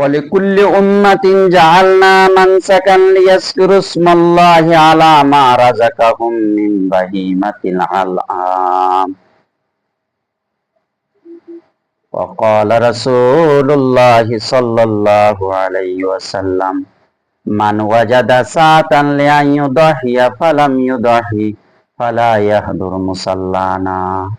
ولكل أمة جعلنا منسكا ليذكروا اسم الله على ما رزقهم من بهيمة الأنعام. وقال رسول الله صلى الله عليه وسلم من وجد ساعة لأن يضحي فلم يضحي فلا يحضر مصلانا.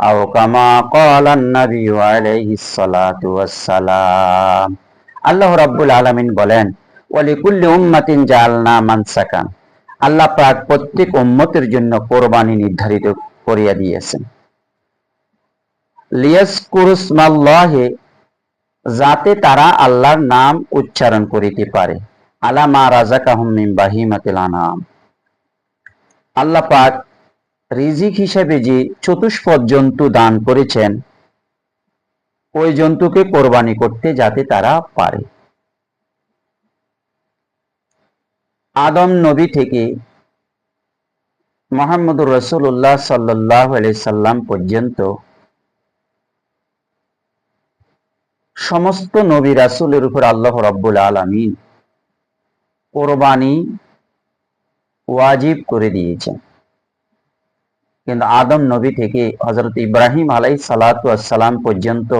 أو كما قال النبي عليه الصلاة والسلام. আল্লাহ রাব্বুল আলামিন বলেন, ওয়ালিকুল্লি উম্মাতিন জাআলনা মানসাকান। আল্লাহ পাক প্রত্যেক উম্মতের জন্য কোরবানি নির্ধারিত করিয়া দিয়েছেন। যাতে তারা আল্লাহর নাম উচ্চারণ করিতে পারে। আলা মা রাজাকাহুম বাহিমাতিল আনাম আল্লাহ পাক রিজিক হিসেবে যে চতুষ্পদ জন্তু দান করেছেন ওই জন্তুকে কোরবানি করতে যাতে তারা পারে। আদম নবী থেকে মোহাম্মদুর রসুল্লাহ সাল্লাহ সাল্লাম পর্যন্ত সমস্ত নবী রাসুলের উপর আল্লাহ রব্বুল আলমিন কোরবানি ওয়াজিব করে দিয়েছেন। কিন্তু আদম নবী থেকে হজরত ইব্রাহিম আলাই সালাতাম পর্যন্ত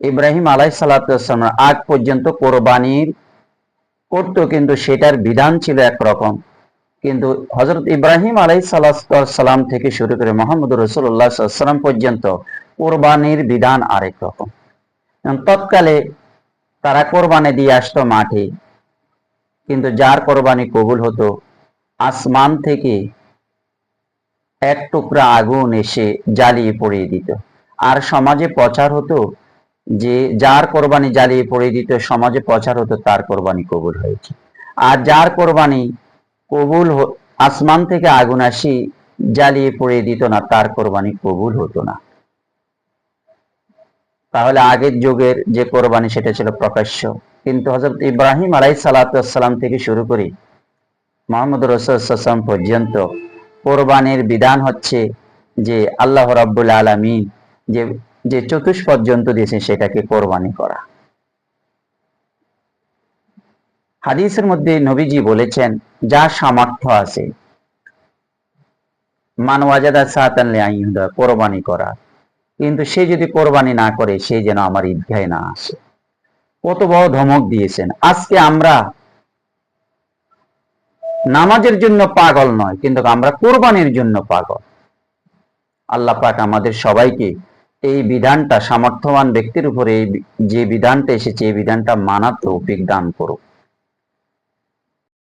ইব্রাহিম আলাই সালাতাম আগ পর্যন্ত কোরবানির করতো কিন্তু সেটার বিধান ছিল একরকম। কিন্তু হজরত ইব্রাহিম আলাই সালাম থেকে শুরু করে মোহাম্মদ রসুল্লাহ সাল্লাম পর্যন্ত কোরবানির বিধান আরেক রকম। তৎকালে তারা কোরবানি দিয়ে আসতো মাঠে, কিন্তু যার কোরবানি কবুল হতো, আসমান থেকে এক টুকরা আগুন এসে জ্বালিয়ে পড়িয়ে দিত। আর সমাজে প্রচার হতো যে যার কোরবানি জ্বালিয়ে পড়িয়ে দিত, সমাজে প্রচার হতো, তার কোরবানি কবুল হয়েছে। আর যার কোরবানি কবুল আসমান থেকে আগুন আসি, জ্বালিয়ে পড়িয়ে দিত না, তার কোরবানি কবুল হতো না। তাহলে আগের যুগের যে কোরবানি, সেটা ছিল প্রকাশ্য। কিন্তু হজরত ইব্রাহিম আলাই সালাতাম থেকে শুরু করি মোহাম্মদ রসুলাম পর্যন্ত কোরবানির বিধান হচ্ছে যে আল্লাহ রাব্বুল আলমিন, যে যে চতুষ্পদ জন্তু দিয়েছেন সেটাকে কোরবানি করা। হাদিসের মধ্যে নবীজি বলেছেন, যা সামর্থ্য আছে মানওয়াজাদা সাতানলে আইহুদা কোরবানি করা। কিন্তু সে যদি কোরবানি না করে, সে যেন আমার ঈদগাহে না আসে। কত বড় ধমক দিয়েছেন। আজকে আমরা নামাজের জন্য পাগল নয়, কিন্তু আমরা কোরবানির জন্য পাগল। আল্লাহ পাক আমাদের সবাইকে এই বিধানটা সামর্থ্যবান ব্যক্তির উপরে যে বিধানটা এসেছে এই বিধানটা মানা তৌফিক দান করুক।